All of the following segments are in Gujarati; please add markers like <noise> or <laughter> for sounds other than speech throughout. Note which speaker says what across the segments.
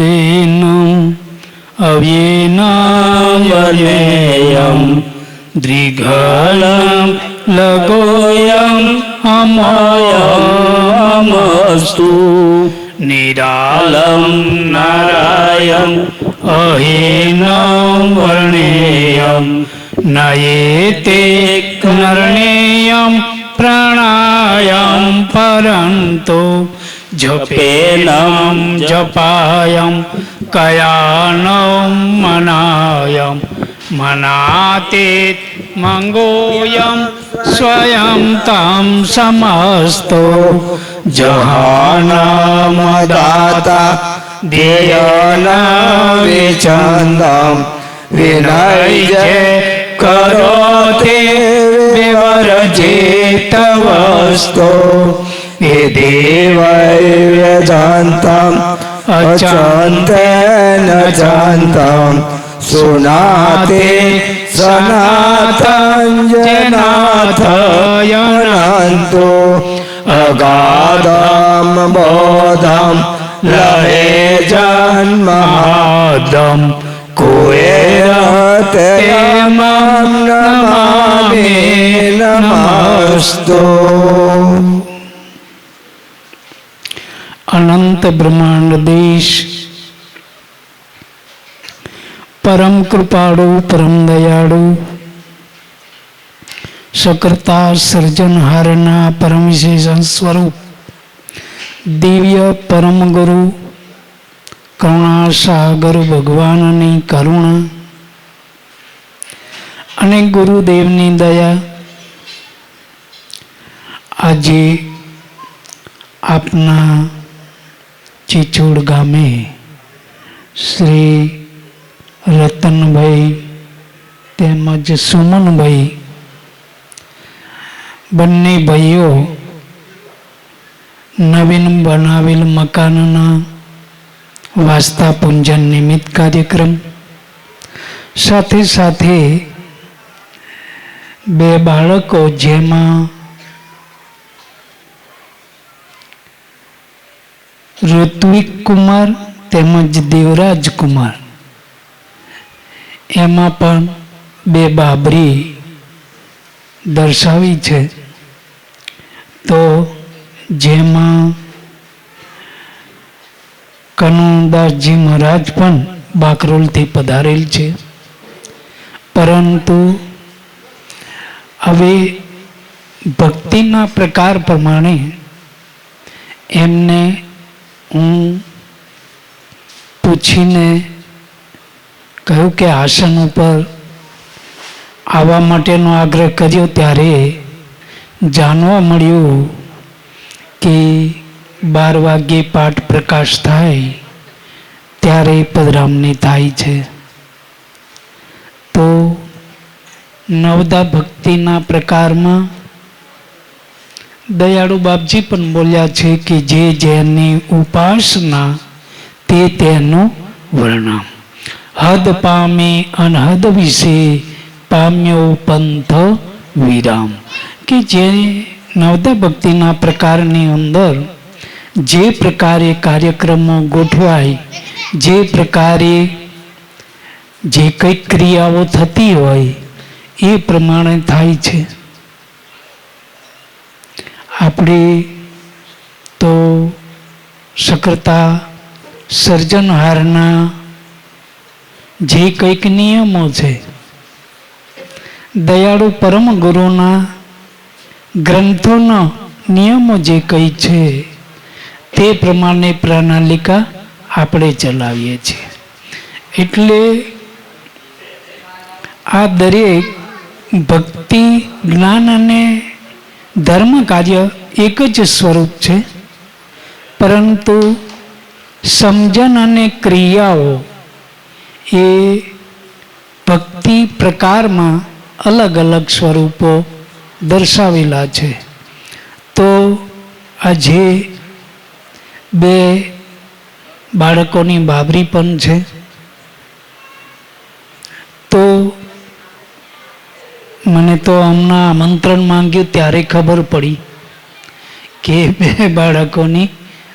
Speaker 1: येनम् अव्येनायनेयं दृघलं लगोऽयम् अमयमस्तु निरालं नारायण अहीनं वर्णेयं नयेते नर्णेयं प्राणायां परन्तु जपेनं जपायं कयानं मनायं मनाते मङ्गोऽयं स्वयं तं समस्तो जहानामदाता ध्येयनाविचन्दं विनय्य करोति विवर्जितवस्तो
Speaker 2: यदेवैर्यजान्तम् अचान्तेन जान्तं सुनाते सनातञ्जनाथयनन्तो अगाधं बोधं लहे जन्मादं कुयते मां नमामि नमस्तु
Speaker 1: અનંત બ્રહ્માંડ દેશ પરમ કૃપાળુ પરમ દયાળુ સકર્તા સર્જનહારના પરમ વિશેષણ સ્વરૂપ દિવ્ય પરમ ગુરુ કરુણા સાગર ભગવાનની કરુણા અને ગુરુદેવની દયા આજે આપના ચીચોડ ગામે શ્રી રતનભાઈ તેમજ સુમનભાઈ બંને ભાઈઓ નવીન બનાવેલ મકાનના વાસ્તા પૂંજન નિમિત્ત કાર્યક્રમ સાથે સાથે બે બાળકો જેમાં ઋત્વિક કુમાર તેમજ દેવરાજ કુમાર. એમાં પણ બે બાબરી દર્શાવી છે. તો જેમાં કનુદાસજી મહારાજ પણ બાકરોલથી પધારેલ છે. પરંતુ હવે ભક્તિના પ્રકાર પ્રમાણે એમને હું પૂછીને કહ્યું કે આસન ઉપર આવવા માટેનો આગ્રહ કર્યો ત્યારે જાણવા મળ્યું કે બાર વાગ્યે પાઠ પ્રકાશ થાય ત્યારે પદરામણી થાય છે. તો નવદા ભક્તિના પ્રકારમાં દયાળુ બાપજી પણ બોલ્યા છે કે જે જેની ઉપાસના તે તેનું વર્ણન. હદ પામે અનહદ વિશે પામ્યો પંથ વિરામ. કે જે નવદા ભક્તિના પ્રકારની અંદર જે પ્રકારે કાર્યક્રમો ગોઠવાય, જે પ્રકારે જે કંઈક ક્રિયાઓ થતી હોય, એ પ્રમાણે થાય છે. આપણે તો સક્રતા સર્જનહારના જે કંઈક નિયમો છે, દયાળુ પરમ ગુરુના ગ્રંથોના નિયમો જે કંઈ છે, તે પ્રમાણે પ્રણાલિકા આપણે ચલાવીએ છીએ. એટલે આ દરેક ભક્તિ, જ્ઞાન અને ધર્મ કાર્ય એક જ સ્વરૂપ છે. પરંતુ સમજણ અને ક્રિયાઓ એ ભક્તિ પ્રકારમાં અલગ અલગ સ્વરૂપો દર્શાવેલા છે. તો આજે બે બાળકોની બાબરી પણ છે. તો મને તો હમણાં આમંત્રણ માંગ્યું ત્યારે ખબર પડી. કે બે બાળકોની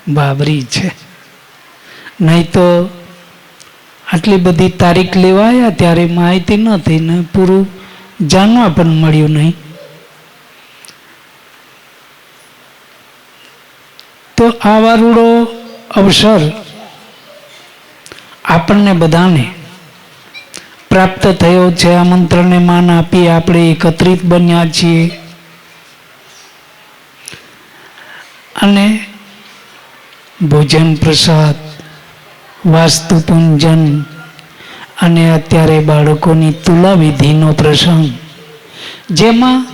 Speaker 1: બાબરી છે. નહીં તો આટલી બધી તારીખ લેવાયા ત્યારે માહિતી નથી ને પૂરું જાણવા પણ મળ્યું નહીં. તો આ વારુડો અવસર આપણને બધાને પ્રાપ્ત થયો છે. આમંત્રણને માન આપી આપણે એકત્રિત બન્યા છીએ. અને ભોજન પ્રસાદ, વાસ્તુ અને અત્યારે બાળકોની તુલાવિધિનો પ્રસંગ, જેમાં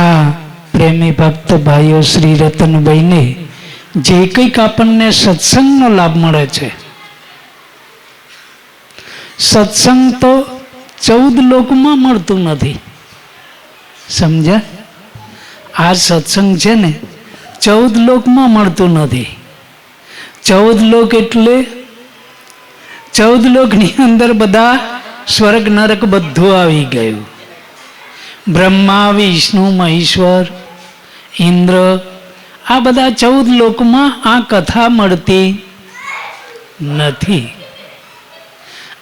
Speaker 1: આ પ્રેમી ભક્ત ભાઈઓ શ્રી રતનભાઈને જે કંઈક આપણને સત્સંગનો લાભ મળે છે. સત્સંગ તો ચૌદ લોકમાં મળતું નથી. સમજ્યા? આ સત્સંગ છે ને ચૌદ લોકમાં મળતું નથી. ચૌદ લોક એટલે ચૌદ લોકની અંદર બધા સ્વર્ગ નરક બધું આવી ગયું. બ્રહ્મા, વિષ્ણુ, મહેશ્વર, ઇન્દ્ર, આ બધા ચૌદ લોકમાં આ કથા મળતી નથી.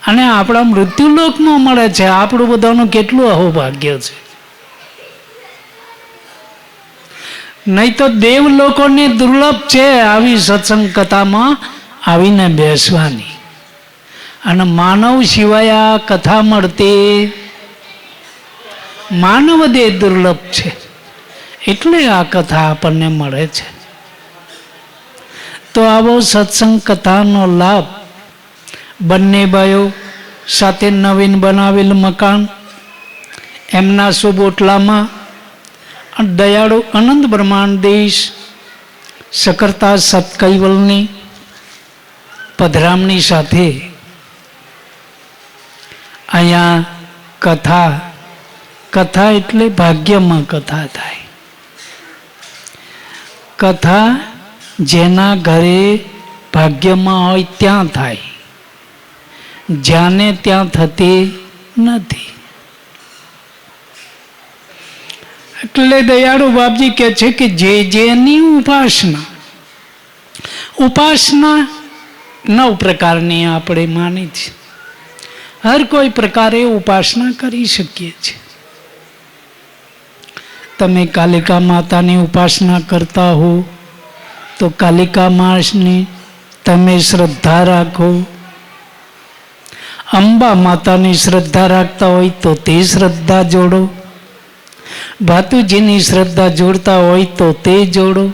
Speaker 1: અને આપણા મૃત્યુલોકમાં મળે છે. આપણું બધાનું કેટલું અહોભાગ્ય છે. નહીં તો દેવ લોકોને દુર્લભ છે આવી સત્સંગ કથામાં આવીને બેસવાની. અને માનવ સિવાય આ કથા મળતી માનવ દેહ દુર્લભ છે. એટલે આ કથા આપણને મળે છે. તો આવો સત્સંગ કથાનો લાભ બંને ભાઈઓ સાથે નવીન બનાવેલ મકાન, એમના શુભ ઓટલામાં દયાળુ અનંત બ્રહ્માંડ દેશ, સકરતા સતકૈવલની, પધરામણી સાથે અહીંયા કથા કથા એટલે ભાગ્યમાં કથા થાય. કથા જેના ઘરે ભાગ્યમાં હોય ત્યાં થાય. જ્યાંને ત્યાં થતી નથી. એટલે દયાળુ બાપજી કહે છે કે જે જેની ઉપાસના ઉપાસના નવ પ્રકારની આપણે માની છે. હર કોઈ પ્રકારે ઉપાસના કરી શકીએ છીએ તમે કાલિકા માતાની ઉપાસના કરતા હો, તો કાલિકા માસની તમે શ્રદ્ધા રાખો. અંબા માતાની શ્રદ્ધા રાખતા હોય તો તે શ્રદ્ધા જોડો. ભાતુજીની શ્રદ્ધા જોડતા હોય તો તે જોડો.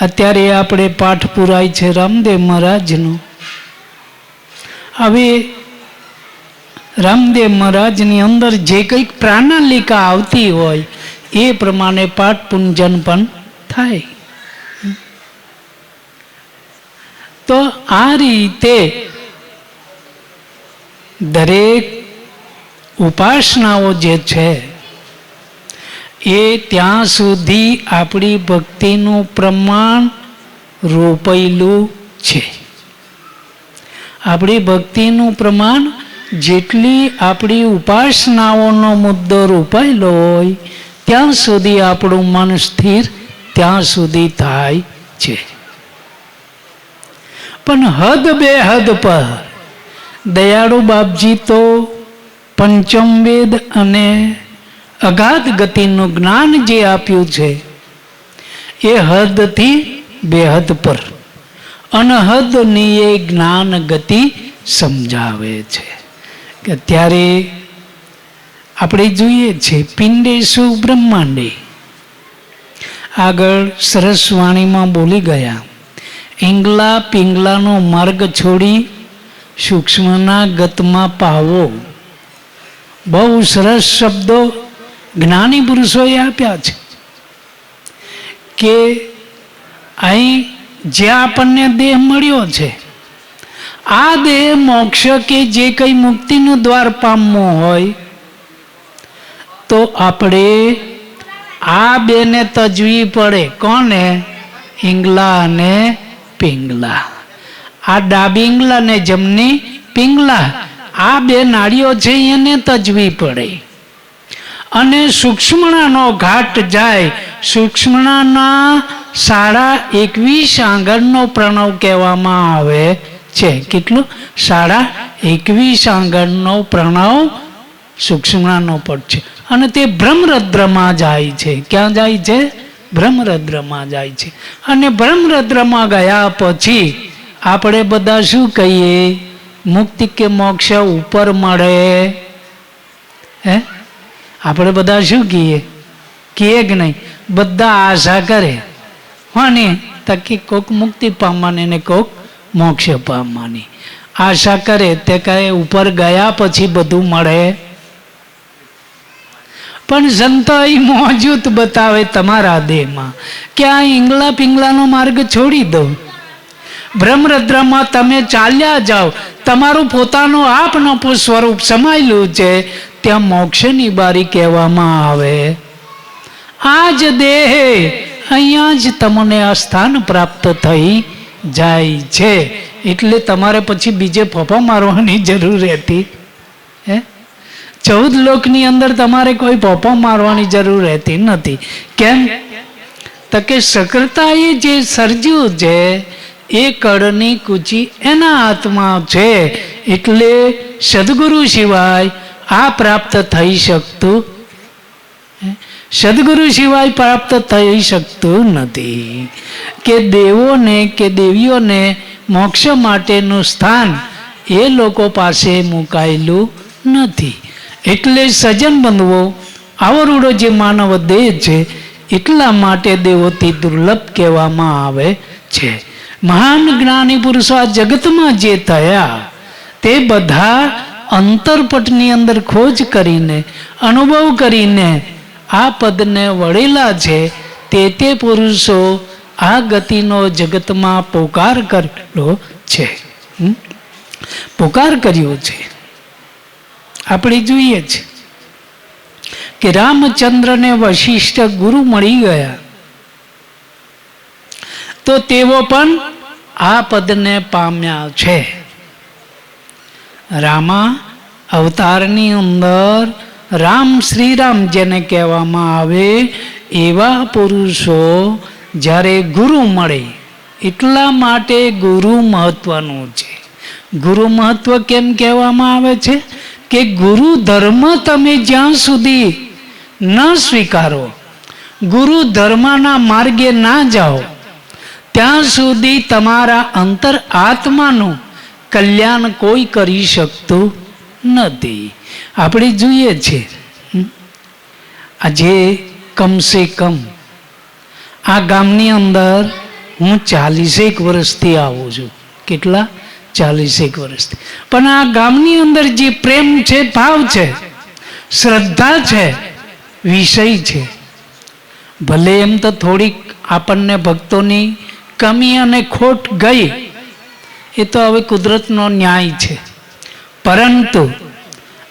Speaker 1: અત્યારે આપણે પાઠ પુરાય છે રામદેવ મહારાજનો. હવે રામદેવ મહારાજની અંદર જે કંઈક પ્રાણાલિકા આવતી હોય, એ પ્રમાણે પાઠ પૂંજન પણ થાય. તો આ રીતે દરેક ઉપાસનાઓ જે છે એ ત્યાં સુધી આપણી ભક્તિનું પ્રમાણ રોપાયેલું છે. આપણી ભક્તિનું પ્રમાણ જેટલી આપણી ઉપાસનાઓનો મુદ્દો રોપાયેલો હોય, ત્યાં સુધી આપણું મન સ્થિર ત્યાં સુધી થાય છે. પણ હદ બે હદ પર દયાળુ બાપજી તો પંચમ વેદ અને અગાધ ગતિનું જ્ઞાન જે આપ્યું છે, એ હદથી બેહદ પર. અનહદની એ જ્ઞાન ગતિ સમજાવે છે. કે ત્યારે આપણે જોઈએ છે પિંડેશુ બ્રહ્માંડે? આગળ સરસ વાણીમાં બોલી ગયા ઈંગલા પિંગલાનો માર્ગ છોડી સૂક્ષ્મના ગતમાં પાવો. બહુ સરસ શબ્દો જ્ઞાની પુરુષોએ આપ્યા છે કે અહીં જે આપણને દેહ મળ્યો છે, આ દેહ મોક્ષ કે જે કંઈ મુક્તિનું દ્વાર પામવું હોય, તો આપણે આ બેને તજવી પડે. કોને? હિંગલા અને પિંગલા. આ ડાબી ઇંગલા ને જમની પિંગલા. આ બે નાળીઓ છે, એને તજવી પડે. અને સૂક્ષ્મણાનો ઘાટ જાય. સૂક્ષ્મણાના સાડા એકવીસ આંગણનો પ્રણવ કહેવામાં આવે છે. કેટલું? સાડા એકવીસ આંગણનો પ્રણવ સૂક્ષ્મણાનો પટ છે. અને તે બ્રહ્મરદ્રમાં જાય છે. ક્યાં જાય છે? બ્રહ્મરદ્રમાં જાય છે. અને બ્રહ્મરદ્રમાં ગયા પછી આપણે બધા શું કહીએ? મુક્તિ કે મોક્ષ ઉપર મળે. હે? આપણે બધા શું કહીએ? કહીએ કે નહીં? બધા આશા કરે. અને તકી કોક મુક્તિ પામવાની ને કોક મોક્ષ પામવાની. આશા કરે તે કહે ઉપર ગયા પછી બધું મળે. પણ સંતો એ મોજૂદ બતાવે તમારા દેહમાં કે આ ઈંગલા પિંગલાનો માર્ગ છોડી દો બ્રહ્મરદ્રમાં તમે ચાલ્યા જાઓ. તમારું પોતાનું આપનું સ્વરૂપ સમાયેલું છે. ત્યાં મોક્ષની બારી કહેવામાં આવે. આ જ દેહ અહીંયા જ તમને આ સ્થાન પ્રાપ્ત થઈ જાય છે. એટલે તમારે પછી બીજે ફોફા મારવાની જરૂર રહેતી. હે? ચૌદ લોકની અંદર તમારે કોઈ પોપા મારવાની જરૂર રહેતી નથી. કેમ? તો કે સક્રતાએ જે સર્જ્યું છે, એ કળની કૂચી એના હાથમાં છે. એટલે સદગુરુ સિવાય આ પ્રાપ્ત થઈ શકતું? સદગુરુ સિવાય પ્રાપ્ત થઈ શકતું નથી. કે દેવોને, કે દેવીઓને મોક્ષ માટેનું સ્થાન એ લોકો પાસે મુકાયેલું નથી. એટલે સજ્જન બંધવો આવરૂડો જે માનવ દેહ છે, એટલા માટે દેવોથી દુર્લભ કહેવામાં આવે છે. મહાન જ્ઞાની પુરુષો આ જગતમાં જે થયા, તે બધા અંતરપટની અંદર ખોજ કરીને, અનુભવ કરીને આ પદને વળેલા છે, તે તે પુરુષો આ ગતિનો જગતમાં પોકાર કરેલો છે? પોકાર કર્યો છે. આપણે જોઈએ છે કે રામચંદ્રને વશિષ્ઠ ગુરુ મળી ગયા. તો તેઓ પણ આ પદને પામ્યા છે. રામા અવતારની અંદર રામ શ્રીરામ જેને કહેવામાં આવે એવા પુરુષો જ્યારે ગુરુ મળે એટલા માટે ગુરુ મહત્વનું છે. ગુરુ મહત્વ કેમ કહેવામાં આવે છે? કે ગુરુ ધર્મ તમે જ્યાં સુધી ન સ્વીકારો, ગુરુ ધર્મના માર્ગે ના જાઓ, ત્યાં સુધી તમારા અંતર આત્માનું કલ્યાણ કોઈ કરી શકતું નથી. આપણે જોઈએ છે? આજે કમસે કમ આ ગામની અંદર હું ચાલીસેક વર્ષથી આવું છું. કેટલા? ચાલીસેક વર્ષથી. પણ આ ગામની અંદર જે પ્રેમ છે, ભાવ છે, શ્રદ્ધા છે, વિષય છે, ભલે એમ તો થોડીક આપણને ભક્તોની કમી અને ખોટ ગઈ એ તો હવે કુદરતનો ન્યાય છે. પરંતુ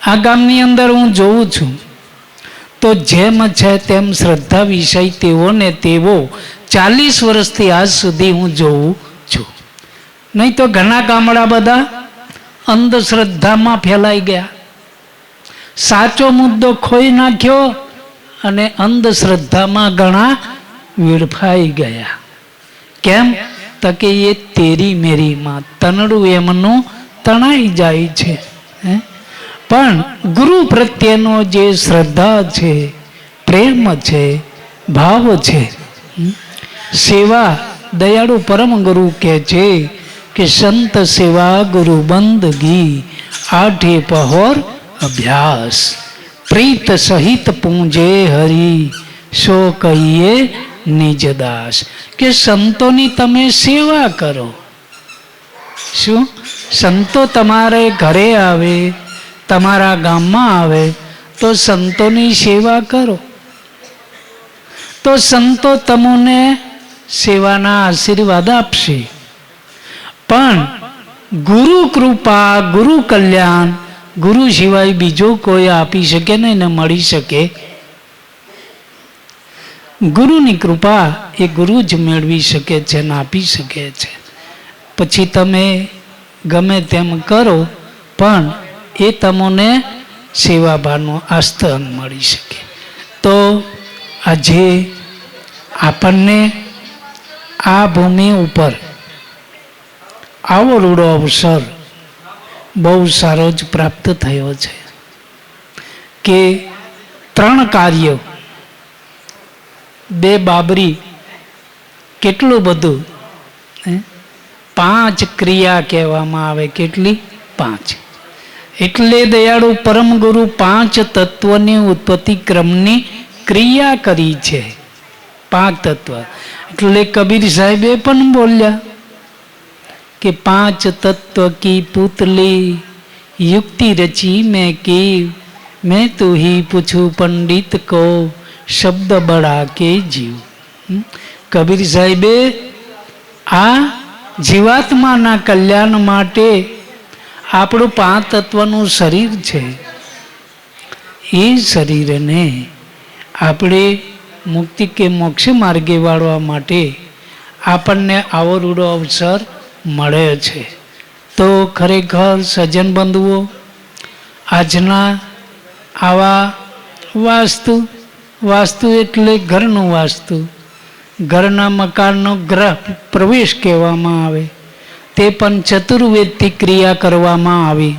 Speaker 1: આ ગામની અંદર હું જોઉં છું, તો જેમ છે તેમ શ્રદ્ધા વિષય તેઓને તેવો ચાલીસ વર્ષથી આજ સુધી હું જોઉં છું. નહીં તો ઘણા ગામડા બધા અંધશ્રદ્ધામાં ફેલાઈ ગયા. સાચો મુદ્દો ખોઈ નાખ્યો અને અંધશ્રદ્ધામાં ઘણા વેડફાઈ ગયા. કેમ? તો કે એ તેરી મેરીમાં તનડું એમનું તણાઈ જાય છે પણ ગુરુ પ્રત્યેનો જે શ્રદ્ધા છે, પ્રેમ છે, ભાવ છે સેવા દયાળુ પરમ ગુરુ કહે છે કે સંત સેવા ગુરુ બંદગી આઠે પહોર અભ્યાસ. પ્રીત સહિત પૂંજે હરી સો કહીએ નિજદાસ કે સંતોની તમે સેવા કરો. શું? સંતો તમારે ઘરે આવે, તમારા ગામમાં આવે, તો સંતોની સેવા કરો. તો સંતો તમને સેવાના આશીર્વાદ આપશે. પણ ગુરુ કૃપા, ગુરુ કલ્યાણ, ગુરુ સિવાય બીજો કોઈ આપી શકે નહીં ને મળી શકે? ગુરુની કૃપા એ ગુરુ જ મેળવી શકે છે ને આપી શકે છે. પછી તમે ગમે તેમ કરો, પણ એ તમને સેવાભાવનું આસ્થાન મળી શકે. તો આજે આપણને આ ભૂમિ ઉપર આવો રૂડો અવસર બહુ સારો જ પ્રાપ્ત થયો છે કે ત્રણ કાર્ય બે બાબરી, કેટલું બધું? પાંચ ક્રિયા કહેવામાં આવે. કેટલી? પાંચ. એટલે દયાળુ પરમ ગુરુ પાંચ તત્વની ઉત્પત્તિ ક્રમની ક્રિયા કરી છે. પાંચ તત્વ. એટલે કબીર સાહેબે પણ બોલ્યા કે પાંચ તત્વ કી પુતલી યુક્તિ રચી મેં કી, મેં તું હી પૂછું પંડિત કો. શબ્દ બળા કે જીવ. કબીર સાહેબે આ જીવાત્માના કલ્યાણ માટે આપણું પાંચ તત્વનું શરીર છે. એ શરીરને આપણે મુક્તિ કે મોક્ષ માર્ગે વાળવા માટે આપણને આવો રૂડો અવસર મળે છે. તો ખરેખર સજ્જન બંધુઓ, આજના આવા વાસ્તુ વાસ્તુ એટલે ઘરનું વાસ્તુ. ઘરના મકાનનો ગ્રહ પ્રવેશ કહેવામાં આવે. તે પણ ચતુર્વેદથી ક્રિયા કરવામાં આવી.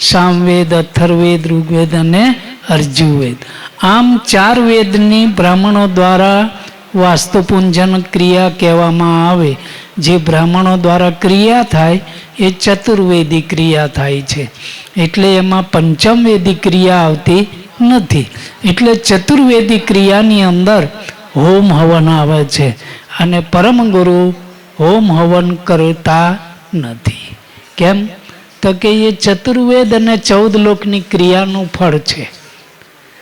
Speaker 1: સામવેદ, અથર્વેદ, ઋગ્વેદ અને અર્જુવેદ આમ ચાર વેદની બ્રાહ્મણો દ્વારા વાસ્તુપૂંજન ક્રિયા કહેવામાં આવે. જે બ્રાહ્મણો દ્વારા ક્રિયા થાય, એ ચતુર્વેદી ક્રિયા થાય છે. એટલે એમાં પંચમવેદી ક્રિયા આવતી નથી. એટલે ચતુર્વેદી ક્રિયાની અંદર હોમ હવન આવે છે અને પરમ ગુરુ હોમ હવન કરતા નથી. કેમ? તો કે એ ચતુર્વેદ અને ચૌદ લોકની ક્રિયાનું ફળ છે.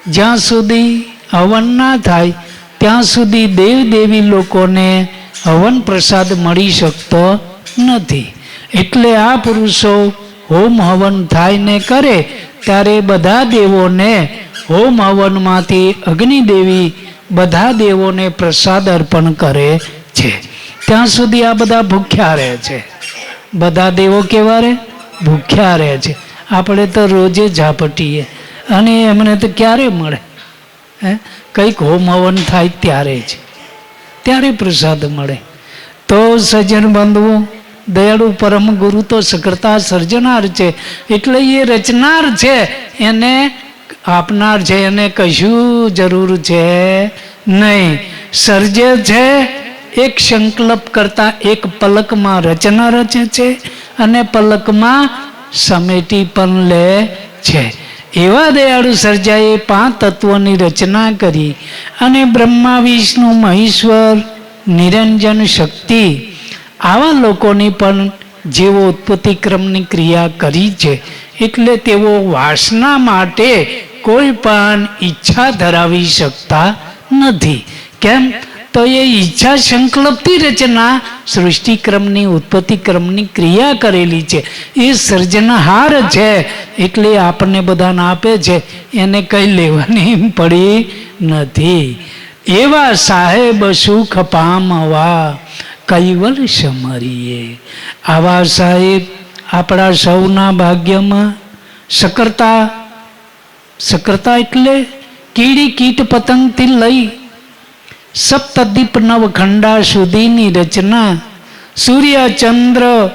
Speaker 1: જ્યાં સુધી હવન ના થાય, ત્યાં સુધી દેવ દેવી લોકોને હવન પ્રસાદ મળી શકતો નથી. એટલે આ પુરુષો હોમ હવન થાય ને કરે, ત્યારે બધા દેવોને હોમ હવનમાંથી અગ્નિદેવી બધા દેવોને પ્રસાદ અર્પણ કરે છે. ત્યાં સુધી આ બધા ભૂખ્યા રહે છે. બધા દેવો કેવા રહે? ભૂખ્યા રહે છે. આપણે તો રોજે ઝાપટીએ. અને એમને તો ક્યારે મળે? હે? કંઈક હોમ હવન થાય ત્યારે જ. ત્યારે પ્રસાદ મળે. તો સજ્જન બંધુઓ, દયાળુ પરમ ગુરુ તો સકર્તા સર્જનાર છે. એટલે એ રચનાર છે. એને આપનાર છે એને કશું જરૂર છે નહીં. સર્જે છે, એક સંકલ્પ કરતા એક પલકમાં રચના રચે છે અને પલકમાં સમેટી પણ લે છે. એવા દયાળુ સર્જાએ પાંચ તત્વોની રચના કરી અને બ્રહ્મા, વિષ્ણુ, મહેશ્વર, નિરંજન, શક્તિ આવા લોકોની પણ જેવો ઉત્પત્તિક્રમની ક્રિયા કરી છે. એટલે તેઓ વાસના માટે કોઈ પણ ઈચ્છા ધરાવી શકતા નથી. કેમ? તો એ ઈચ્છા સંકલ્પથી રચના સૃષ્ટિક્રમની ઉત્પત્તિ ક્રમની ક્રિયા કરેલી છે. એ સર્જનહાર છે એટલે આપણને બધાને આપે છે. એને કંઈ લેવાની પડી નથી. એવા સાહેબ સુખ પામવા કૈવલ સમરીએ. આવા સાહેબ આપણા સૌના ભાગ્યમાં સકરતા સકરતા એટલે કીડી કીટ પતંગથી લઈ સપ્તદીપ નવખંડા સુધીની રચના. સૂર્ય, ચંદ્ર,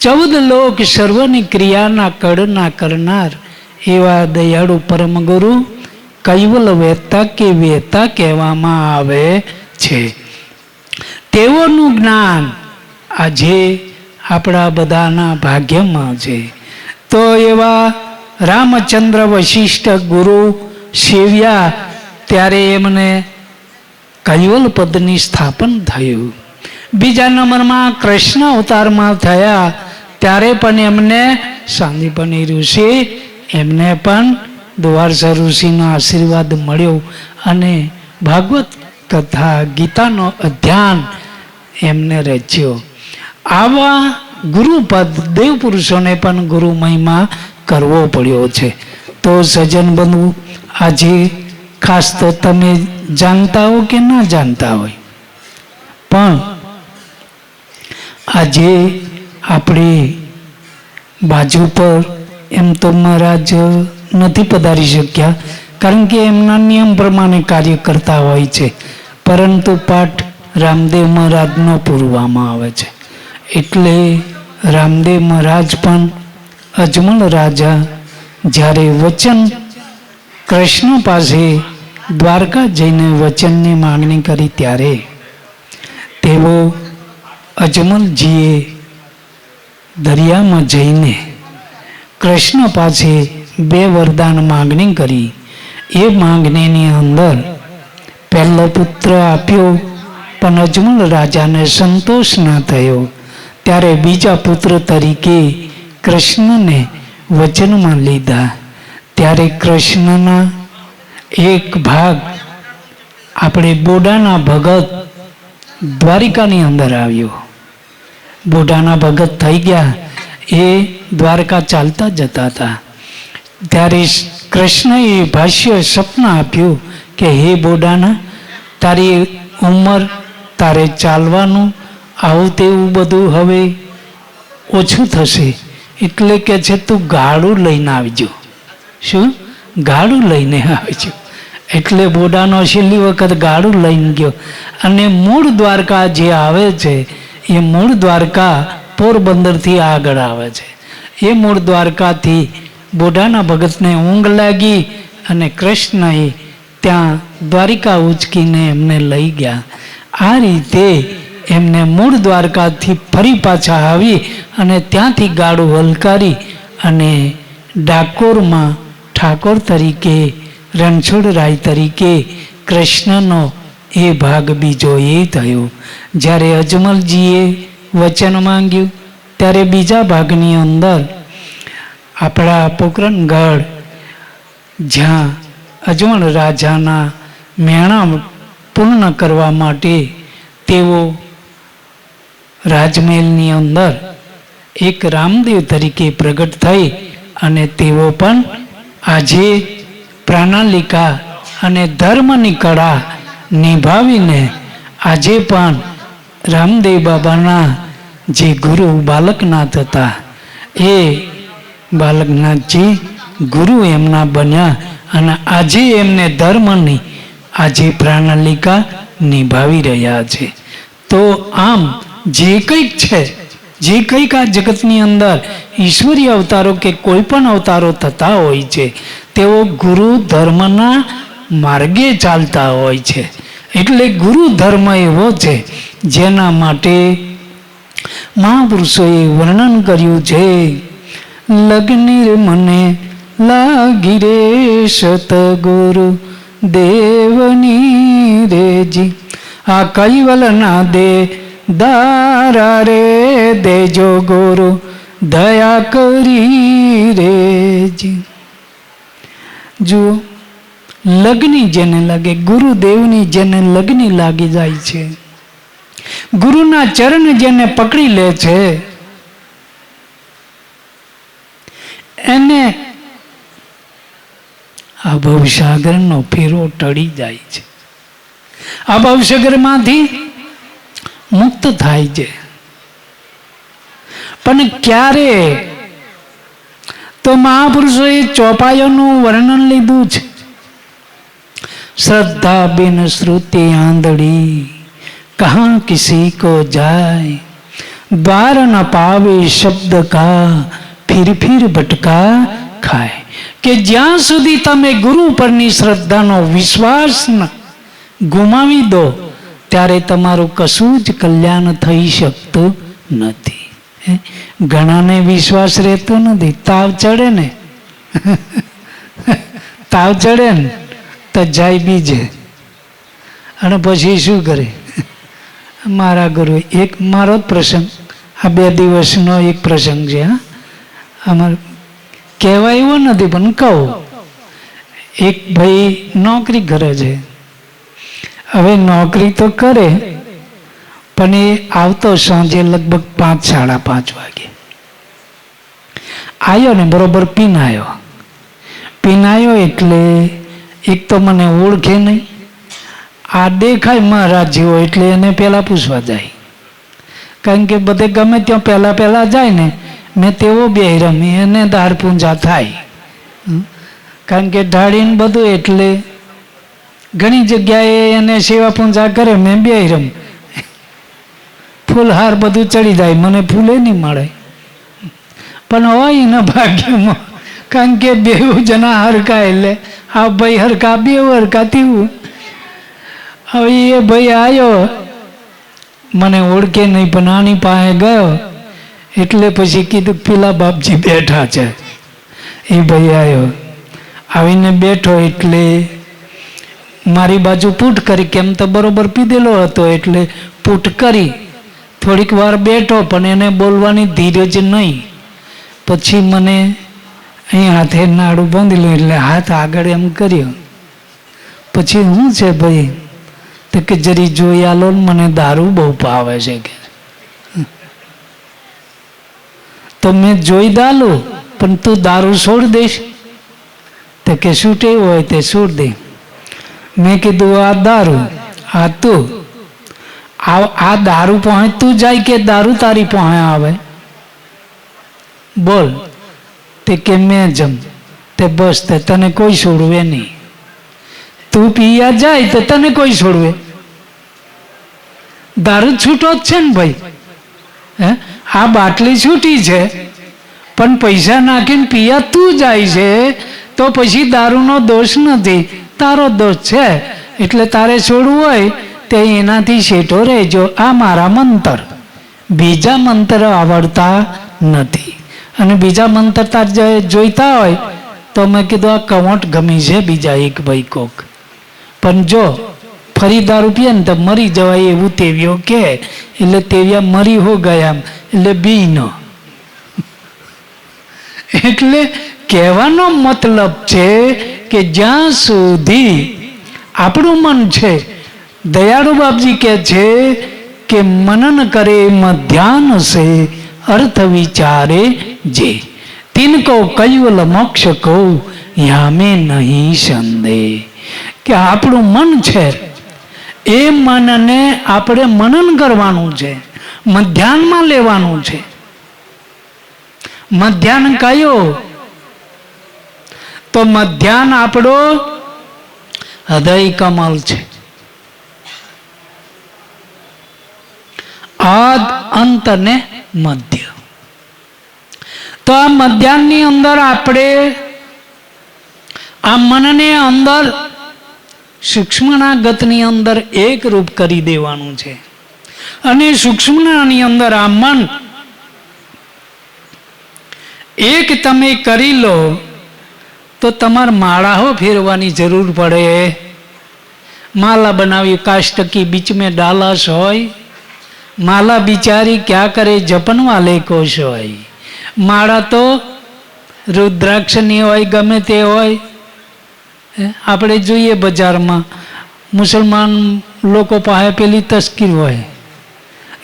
Speaker 1: ચૌદ લોક સર્વની ક્રિયાના કળના કરનાર. એવા દયાળુ પરમ ગુરુ કૈવલ વેતા કે વેતા કહેવામાં આવે છે. તેઓનું જ્ઞાન આજે આપણા બધાના ભાગ્યમાં છે. તો એવા રામચંદ્ર વશિષ્ઠ ગુરુ સેવ્યા. ત્યારે એમને કૈવલ પદની સ્થાપન થયું. બીજા નંબરમાં કૃષ્ણ અવતારમાં થયા. ત્યારે પણ એમને સાંદીપની ઋષિ, એમને પણ દ્વારસા ઋષિનો આશીર્વાદ મળ્યો. અને ભાગવત તથા ગીતાનો અધ્યાન એમને રચ્યો. આવા ગુરુપદ દેવ પુરુષોને પણ ગુરુ મહિમા કરવો પડ્યો છે. તો સજ્જન બનવું આજે ખાસ તો તમે જાણતા હો કે ના જાણતા હોય? પણ આજે આપણે બાજુ પર એમ તો મહારાજ નથી પધારી શક્યા, કારણ કે એમના નિયમ પ્રમાણે કાર્ય કરતા હોય છે. પરંતુ પાઠ રામદેવ મહારાજનો પૂરવામાં આવે છે. એટલે રામદેવ મહારાજ પણ અજમલ રાજા, જ્યારે વચન કૃષ્ણ પાસે દ્વારકા જઈને વચનની માંગણી કરી ત્યારે તેઓ અજમલજીએ દરિયામાં જઈને કૃષ્ણ પાસે બે વરદાન માંગણી કરી. એ માગણીની અંદર પહેલો પુત્ર આપ્યો, પણ અજમલ રાજાને સંતોષ ન થયો. ત્યારે બીજા પુત્ર તરીકે કૃષ્ણને વચનમાં લીધા. ત્યારે કૃષ્ણના એક ભાગ આપણે બોડાના ભગત દ્વારિકાની અંદર આવ્યો. બોડાના ભગત થઈ ગયા. એ દ્વારકા ચાલતા જતા હતા. ત્યારે કૃષ્ણએ ભાષ્ય સપન આપ્યું કે, હે બોડાના, તારી ઉંમર તારે ચાલવાનું, આવું તેવું બધું હવે ઓછું થશે. એટલે કે છે તું ગાળું લઈને આવજો. શું? ગાળું લઈને આવજો. એટલે બોડાનો છેલ્લી વખત ગાળું લઈને ગયો. અને મૂળ દ્વારકા જે આવે છે, એ મૂળ દ્વારકા પોરબંદરથી આગળ આવે છે. એ મૂળ દ્વારકાથી બોડાના ભગતને ઊંઘ લાગી અને કૃષ્ણએ ત્યાં દ્વારિકા ઉચકીને એમને લઈ ગયા. આ રીતે એમને મૂળ દ્વારકાથી ફરી પાછા આવી અને ત્યાંથી ગાડું હલકારી અને ડાકોરમાં ઠાકોર તરીકે રણછોડરાય તરીકે કૃષ્ણનો એ ભાગ બીજો એ થયો. જ્યારે અજમલજીએ વચન માંગ્યું, ત્યારે બીજા ભાગની અંદર આપણા પોકરણગઢ, જ્યાં અજમલ રાજાના મેણા પૂર્ણ કરવા માટે તેઓ રાજમહેલની અંદર એક રામદેવ તરીકે પ્રગટ થઈ અને તેઓ પણ આજે પ્રાણાલિકા અને ધર્મની કળા નિભાવીને આજે પણ રામદેવ બાબાના જે ગુરુ બાલકનાથ હતા, એ બાલકનાથજી ગુરુ એમના બન્યા અને આજે એમને ધર્મની આજે પ્રાણાલિકા નિભાવી રહ્યા છે. તો આમ જે કંઈક છે, જે કંઈક આ જગતની અંદર ઈશ્વરીય અવતારો કે કોઈ પણ અવતારો થતા હોય છે, તેઓ ગુરુ ધર્મના માર્ગે ચાલતા હોય છે. એટલે ગુરુ ધર્મ એવો છે, જેના માટે મહાપુરુષોએ વર્ણન કર્યું છે લગ્નિર મને લાગી રે સતગુરુ, દેવની રેજી, આ કૈવલના દે દારા રે દેજો ગુરુ દયા કરી રેજી જુઓ લગ્ની જેને લાગે ગુરુદેવની જેને લગ્ની લાગી જાય છે ગુરુના ચરણ જેને પકડી લે છે એને આ ભવસાગરનો ફેરો ટળી જાય છે। આ ભવસાગરમાંથી મુક્ત થાય છે. પણ ક્યારે? તો મહાપુરુષોએ ચોપાયોનું વર્ણન લીધું છે. શ્રદ્ધા બિન શ્રુતિ આંધળી, કહા કિસી કો જાય? દ્વાર ન પાવે શબ્દ કા, ફિર ફિર ભટકા ખાય. કે જ્યાં સુધી તમે ગુરુ પરની શ્રદ્ધાનો વિશ્વાસ ન ગુમાવી દો ત્યારે તમારું કશું જ કલ્યાણ થઈ શકતું નથી? ઘણાને વિશ્વાસ રહેતો નથી. તાવ ચડે ને? <laughs> તાવ ચડે ને? તો જાય બીજે. અને પછી શું કરે? મારા ગુરુ, એક મારો જ પ્રસંગ. આ બે દિવસનો એક પ્રસંગ છે, હા. અમારે કહેવાય એવો નથી, પણ કહું. એક ભાઈ નોકરી કરે છે. હવે નોકરી તો કરે, પણ એ આવતો સાંજે લગભગ પાંચ, સાડા પાંચ વાગે. આવ્યો ને બરોબર પીનાયો. પીનાયો એટલે એક તો મને ઓળખે નહીં. આ દેખાય મહારાજ જેવો એટલે એને પહેલાં પૂછવા જાય. કારણ કે બધે ગમે ત્યાં પહેલાં પહેલાં જાય ને, મેં તેવો બે રમી, એને દાળ પૂંજા થાય કારણ કે ઢાળીને બધું એટલે ઘણી જગ્યાએ એને સેવા પૂંજા કરે, મેં બે રમ. ફૂલહાર બધું ચડી જાય, મને ફૂલે નહીં મળે. પણ હોય એના ભાગ્યમાં, કારણ કે બેવું જણા હરકા એટલે, આ ભાઈ હરકા, બે હરકા તેવું. હવે એ ભાઈ આવ્યો મને ઓળખે નહીં, પણ આની પાસે ગયો. એટલે પછી કીધું, પેલા બાપજી બેઠા છે. એ ભાઈ આવ્યો આવીને બેઠો એટલે મારી બાજુ પૂટ કરી કેમ તો બરોબર પીધેલો હતો એટલે પૂટ કરી. થોડીક વાર બેઠો પણ એને બોલવાની ધીરજ નહીં. પછી મને અહીં હાથે નાડું બાંધેલું એટલે હાથ આગળ એમ કર્યો. પછી શું છે ભાઈ? તો કે જરી જોઈ આલો મને દારૂ બહુ ભાવે છે કે. તો મેં જોઈ દાલું, પણ તું દારૂ છોડ દઈશ. તો કે શું હોય તે છોડ દે. મેં કીધું આ દારૂ. આ તું. આ દારૂ પહોંચ તું જાય કે દારૂ તારી પહોંચ આવે? બોલ. તે કે મેં જમ. તે બસ, તે તને કોઈ છોડવે નહીં. તું પીયા જાય, તો તને કોઈ છોડવે. દારૂ છૂટો જ છે ને ભાઈ. હે? આ બાટલી છૂટી છે, પણ પૈસા નાખીને પીયા તું જાય છે, તો પછી દારૂનો દોષ નથી. તારો દોષ છે. એટલે તારે છોડવું હોય તે એનાથી શેઠો રહેજો. આ મારા મંતર. બીજા મંત્ર આવડતા નથી. અને બીજા મંત્ર તાર જોઈતા હોય, તો મેં કીધું આ કવોટ ગમી છે બીજા એક ભાઈ કોક પણ જો ફરી દારૂ પીએ ને તો મરી જવાય એવું તેવીઓ કે, એટલે તેવિયા મરી હો ગયા એટલે બી ન. એટલે કહેવાનો મતલબ છે કે જ્યાં સુધી આપણું મન છે, દયાળુ બાપજી કહે છે કે મનન કરે મધ્યાન હશે, અર્થ વિચારે જે. તિનકો કૈવલ મોક્ષ કહું, યામે નહીં સંદેહ. કે આપણું મન છે, એ મનને આપણે મનન કરવાનું છે મધ્યાનમાં લેવાનું છે. મધ્યાન કયો? તો મધ્યાન આપણો હૃદય કમલ છે. આદ, અંત ને મધ્ય. તો આ મધ્યાનની અંદર આપણે આ મનને અંદર સૂક્ષ્મના ગતની અંદર એક રૂપ કરી દેવાનું છે. અને સૂક્ષ્મનાની અંદર આ મન એક તમે કરી લો તો તમારે માળાઓ ફેરવાની જરૂર પડે. માલા બનાવી કાષ્ટકી બીચ મેં ડાલાશ હોય. માલા બિચારી ક્યાં કરે જપનવા વાલે કોશ હોય. માળા તો રુદ્રાક્ષની હોય, ગમે તે હોય. આપણે જોઈએ બજારમાં. મુસલમાન લોકો પાસે પેલી તસ્કીર હોય.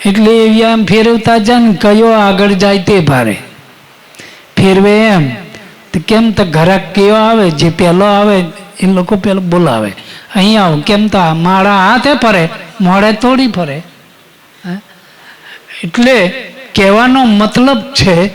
Speaker 1: એટલે એવી આમ ફેરવતા જાય ને કયો આગળ જાય તે ભારે. ફેરવે એમ. કેમ તો ઘરાક કયો આવે? જે પહેલો આવે, એ લોકો પેલો બોલાવે. અહીં આવો. કેમ તો માળા હાથે ફરે મોડે થોડી ફરે. એટલે કહેવાનો મતલબ છે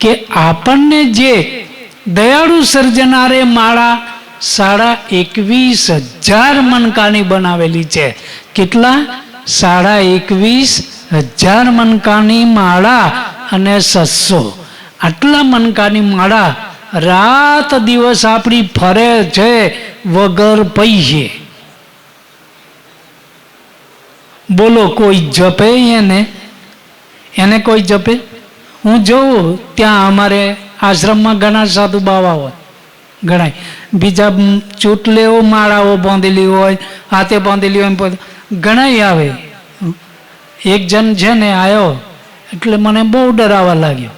Speaker 1: કે આપણને જે દયાળુ સર્જનારે માળા સાડા એકવીસ હજાર મનકાની બનાવેલી છે. કેટલા? સાડા એકવીસ હજાર મનકાની માળા અને સસો આટલા મનકાની માળા રાત દિવસ આપણી ફરે છે, વગર પૈસે. બોલો, કોઈ જપે એને? એને કોઈ જપે? હું જોઉં, ત્યાં અમારે આશ્રમમાં ઘણા સાધુ બાવા હોય. ઘણા બીજા ચૂંટલેઓ, માળાઓ બાંધેલી હોય, હાથે બાંધેલી હોય ઘણા આવે. એક જણ છે ને આવ્યો એટલે મને બહુ ડરાવા લાગ્યો.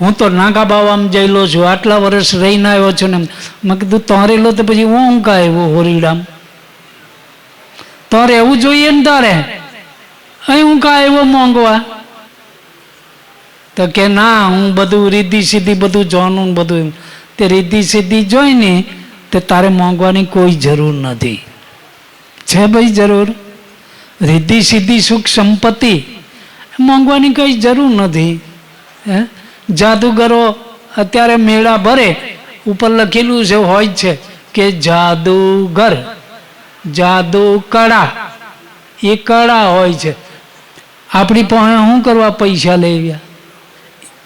Speaker 1: હું તો નાગા બાવામાં જયેલો છું, આટલા વર્ષ રહીને આવ્યો છું ને મેં કીધું તોરેલો તો પછી હું હું આવ્યો હોરીડામ? તારે એવું જોઈએ ને તારે? અહીં હું કા આવ્યો મોંઘવા? તો કે, ના, હું બધું રીધી સીધી બધું જોવાનું બધું તે રીધી સીધી જોઈને તે તારે મોંઘવાની કોઈ જરૂર નથી. છે ભાઈ જરૂર? રીધી સીધી સુખ સંપત્તિ, મોંઘવાની કઈ જરૂર નથી, હે? જાદુગરો અત્યારે મેળા ભરે, ઉપર લખેલું છે હોય છે કે જાદુગર જાદુ કળા એ કળા હોય છે. આપણી પાસે શું કરવા પૈસા લઈ ગયા